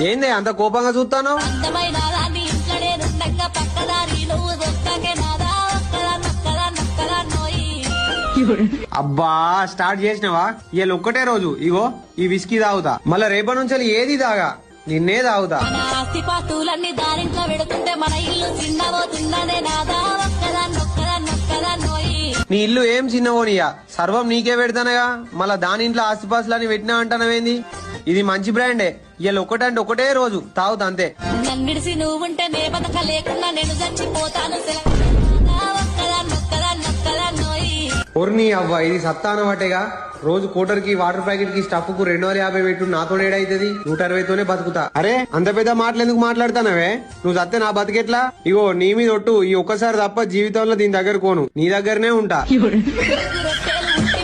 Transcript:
ఏంది అంత కోపంగా చూస్తాను? అబ్బా స్టార్ట్ చేసినవా? ఇవాళ ఒక్కటే రోజు. ఇగో ఈ విస్కీ తాగుతా. మళ్ళా రేపటి నుంచి ఏది తాగా? నిన్నే తాగుతా. దారింట్లో పెడుతుంటే మన ఇల్లు చిన్నబోతుందనే నాదా నీ ఇల్లు ఏం చిన్నవోనియా సర్వం నీకే పెడతానగా. మళ్ళా దాని ఇంట్లో ఆస్తిపాస్తులని పెట్టినా అంటానవేంది? ఇది మంచి బ్రాండే. ఇవాళ ఒకటంటే ఒకటే రోజు. తాగుతా అంతే. నన్నిడిసి నువ్వుంటే నే బతక లేకుండా నేను చచ్చిపోతాను. పొర్ని అవ్వ ఇది సత్తాన వాటేగా. రోజు కోటర్కి వాటర్ ప్యాకెట్కి స్టఫ్కు రెండు వందల యాభై పెట్టు నాతో ఏడైతుంది నూట అరవైతోనే బతుకుతా. అరే అంత పెద్ద మాటలు ఎందుకు మాట్లాడుతానవే? నువ్వు సత్తే నా బతికెట్లా? ఇగో నీ మీద ఒట్టు ఈ ఒక్కసారి తప్ప జీవితంలో దీని దగ్గర కోను నీ దగ్గరనే ఉంటా.